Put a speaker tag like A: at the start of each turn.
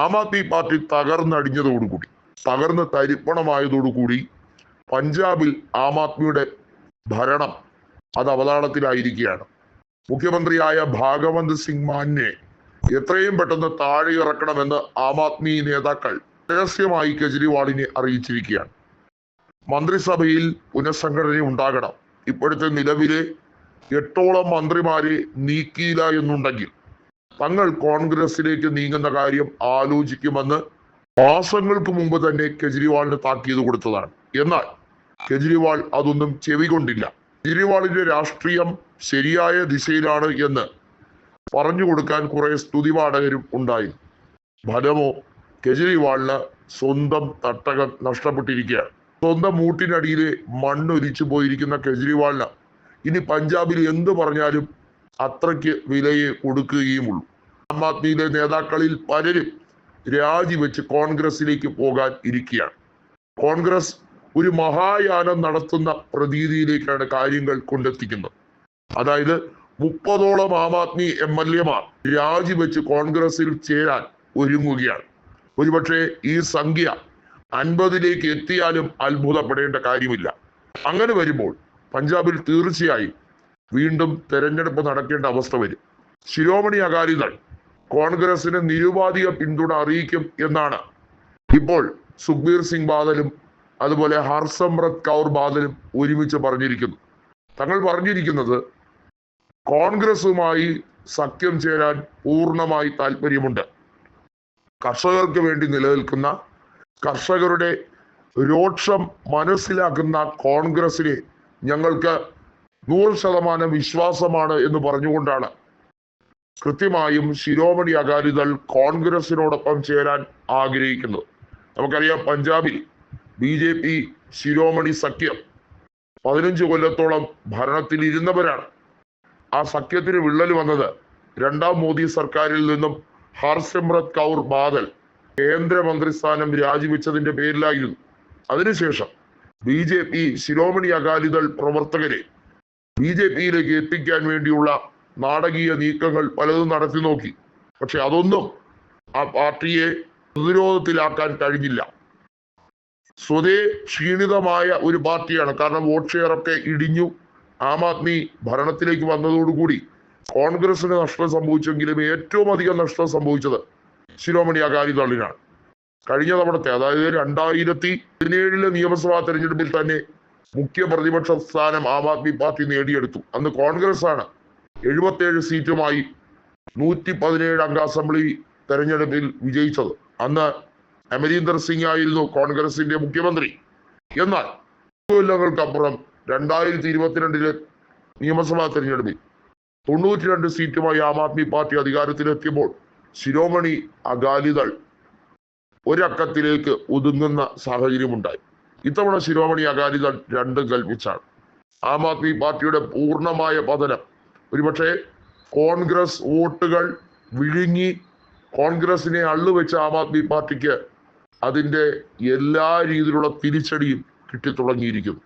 A: ആം Aadmi party തകർന്നടിഞ്ഞതോടുകൂടി തകർന്ന് തരിപ്പണമായതോടുകൂടി പഞ്ചാബിൽ ആം ആദ്മിയുടെ ഭരണം അത് അവതാളത്തിലായിരിക്കുകയാണ്. മുഖ്യമന്ത്രിയായ ഭാഗവന്ത് സിംഗ് മാനെ എത്രയും പെട്ടെന്ന് താഴെ ഇറക്കണമെന്ന് ആം ആദ്മി നേതാക്കൾ രഹസ്യമായി കെജ്രിവാളിനെ അറിയിച്ചിരിക്കുകയാണ്. മന്ത്രിസഭയിൽ പുനഃസംഘടന ഉണ്ടാകണം. ഇപ്പോഴത്തെ നിലവിലെ എട്ടോളം മന്ത്രിമാരെ നീക്കിയില്ല എന്നുണ്ടെങ്കിൽ തങ്ങൾ കോൺഗ്രസിലേക്ക് നീങ്ങുന്ന കാര്യം ആലോചിക്കുമെന്ന് മാസങ്ങൾക്ക് മുമ്പ് തന്നെ കെജ്രിവാളിന് താക്കീത് കൊടുത്തതാണ്. എന്നാൽ കെജ്രിവാൾ അതൊന്നും ചെവികൊണ്ടില്ല കെജ്രിവാളിന്റെ രാഷ്ട്രീയം ശരിയായ ദിശയിലാണ് എന്ന് പറഞ്ഞു കൊടുക്കാൻ കുറെ സ്തുതിപാഠകരും ഉണ്ടായി. ഫലമോ കെജ്രിവാളിന് സ്വന്തം തട്ടകം നഷ്ടപ്പെട്ടിരിക്കുകയാണ്. സ്വന്തം മൂട്ടിനടിയിലെ മണ്ണൊലിച്ചു പോയിരിക്കുന്ന കെജ്രിവാളിന് ഇനി പഞ്ചാബിൽ എന്ത് പറഞ്ഞാലും അത്രയ്ക്ക് വിലയെ കൊടുക്കുകയുമുള്ളൂ. ആം ആദ്മിയിലെ നേതാക്കളിൽ പലരും രാജിവെച്ച് കോൺഗ്രസിലേക്ക് പോകാൻ ഇരിക്കുകയാണ്. കോൺഗ്രസ് ഒരു മഹായാനം നടത്തുന്ന പ്രതീതിയിലേക്കാണ് കാര്യങ്ങൾ കൊണ്ടെത്തിക്കുന്നത്. അതായത് മുപ്പതോളം ആം ആദ്മി എം എൽ എമാർ രാജിവെച്ച് കോൺഗ്രസിൽ ചേരാൻ ഒരുങ്ങുകയാണ്. ഒരുപക്ഷെ ഈ സംഖ്യ അൻപതിലേക്ക് എത്തിയാലും അത്ഭുതപ്പെടേണ്ട കാര്യമില്ല. അങ്ങനെ വരുമ്പോൾ പഞ്ചാബിൽ തീർച്ചയായും വീണ്ടും തെരഞ്ഞെടുപ്പ് നടക്കേണ്ട അവസ്ഥ വരും. ശിരോമണി അകാലിദൾ കോൺഗ്രസിന് നിരുപാധിക പിന്തുണ അറിയിക്കും എന്നാണ്. ഇപ്പോൾ സുഖ്ബീർ സിംഗ് ബാദലും അതുപോലെ ഹർസമ്രത് കൗർ ബാദലും ഒരുമിച്ച് പറഞ്ഞിരിക്കുന്നു. തങ്ങൾ പറഞ്ഞിരിക്കുന്നത് കോൺഗ്രസുമായി സഖ്യം ചേരാൻ പൂർണമായി താല്പര്യമുണ്ട് കർഷകർക്ക് വേണ്ടി നിലനിൽക്കുന്ന കർഷകരുടെ രോക്ഷം മനസ്സിലാക്കുന്ന കോൺഗ്രസിനെ ഞങ്ങൾക്ക് നൂറ് ശതമാനം വിശ്വാസമാണ് എന്ന് പറഞ്ഞുകൊണ്ടാണ് കൃത്യമായും ശിരോമണി അകാലിദൾ കോൺഗ്രസിനോടൊപ്പം ചേരാൻ ആഗ്രഹിക്കുന്നത്. നമുക്കറിയാം പഞ്ചാബിൽ ബി ജെ പി ശിരോമണി സഖ്യം പതിനഞ്ച് കൊല്ലത്തോളം ഭരണത്തിൽ ഇരുന്നവരാണ് ആ സഖ്യത്തിന് വിള്ളൽ വന്നത് രണ്ടാം മോദി സർക്കാരിൽ നിന്നും ഹർസിമ്രത് കൗർ ബാദൽ കേന്ദ്രമന്ത്രിസ്ഥാനം രാജിവെച്ചതിന്റെ പേരിലായിരുന്നു. അതിനുശേഷം B J P Shiromani Akali Dal പ്രവർത്തകരെ ബി ജെ പിയിലേക്ക് എത്തിക്കാൻ വേണ്ടിയുള്ള നാടകീയ നീക്കങ്ങൾ പലതും നടത്തി നോക്കി. പക്ഷെ അതൊന്നും ആ പാർട്ടിയെ പ്രതിരോധത്തിലാക്കാൻ കഴിഞ്ഞില്ല. സ്വതേ ക്ഷീണിതമായ ഒരു പാർട്ടിയാണ്. കാരണം വോട്ട് ഷെയർ ഒക്കെ ഇടിഞ്ഞു ആം ആദ്മി ഭരണത്തിലേക്ക് വന്നതോടുകൂടി കോൺഗ്രസിന് നഷ്ടം സംഭവിച്ചെങ്കിലും ഏറ്റവും അധികം നഷ്ടം സംഭവിച്ചത് ശിരോമണി അകാലിദളിനാണ് കഴിഞ്ഞ തവണത്തെ അതായത് രണ്ടായിരത്തി പതിനേഴിലെ നിയമസഭാ തെരഞ്ഞെടുപ്പിൽ തന്നെ മുഖ്യ പ്രതിപക്ഷ സ്ഥാനം ആം ആദ്മി പാർട്ടി നേടിയെടുത്തു. അന്ന് കോൺഗ്രസ് ആണ് എഴുപത്തേഴ് സീറ്റുമായി നൂറ്റി പതിനേഴ് അംഗ അസംബ്ലി തെരഞ്ഞെടുപ്പിൽ വിജയിച്ചത്. അന്ന് അമരീന്ദർ സിംഗ് ആയിരുന്നു കോൺഗ്രസിന്റെ മുഖ്യമന്ത്രി. എന്നാൽ കൊല്ലങ്ങൾക്കപ്പുറം രണ്ടായിരത്തി ഇരുപത്തിരണ്ടിലെ നിയമസഭാ തെരഞ്ഞെടുപ്പിൽ തൊണ്ണൂറ്റി രണ്ട് സീറ്റുമായി ആം ആദ്മി പാർട്ടി അധികാരത്തിലെത്തിയപ്പോൾ ശിരോമണി അകാലിദൾ ഒരക്കത്തിലേക്ക് ഒതുങ്ങുന്ന സാഹചര്യമുണ്ടായി. ഇത്തവണ ശിരോമണി അകാലിദൾ രണ്ടും കൽപ്പിച്ചാണ്. ആം ആദ്മി പാർട്ടിയുടെ പൂർണമായ പതനം. ഒരുപക്ഷെ കോൺഗ്രസ് വോട്ടുകൾ വിഴുങ്ങി കോൺഗ്രസിനെ അള്ളുവെച്ച ആം ആദ്മി പാർട്ടിക്ക് അതിന്റെ എല്ലാ രീതിയിലുള്ള തിരിച്ചടിയും കിട്ടിത്തുടങ്ങിയിരിക്കുന്നു.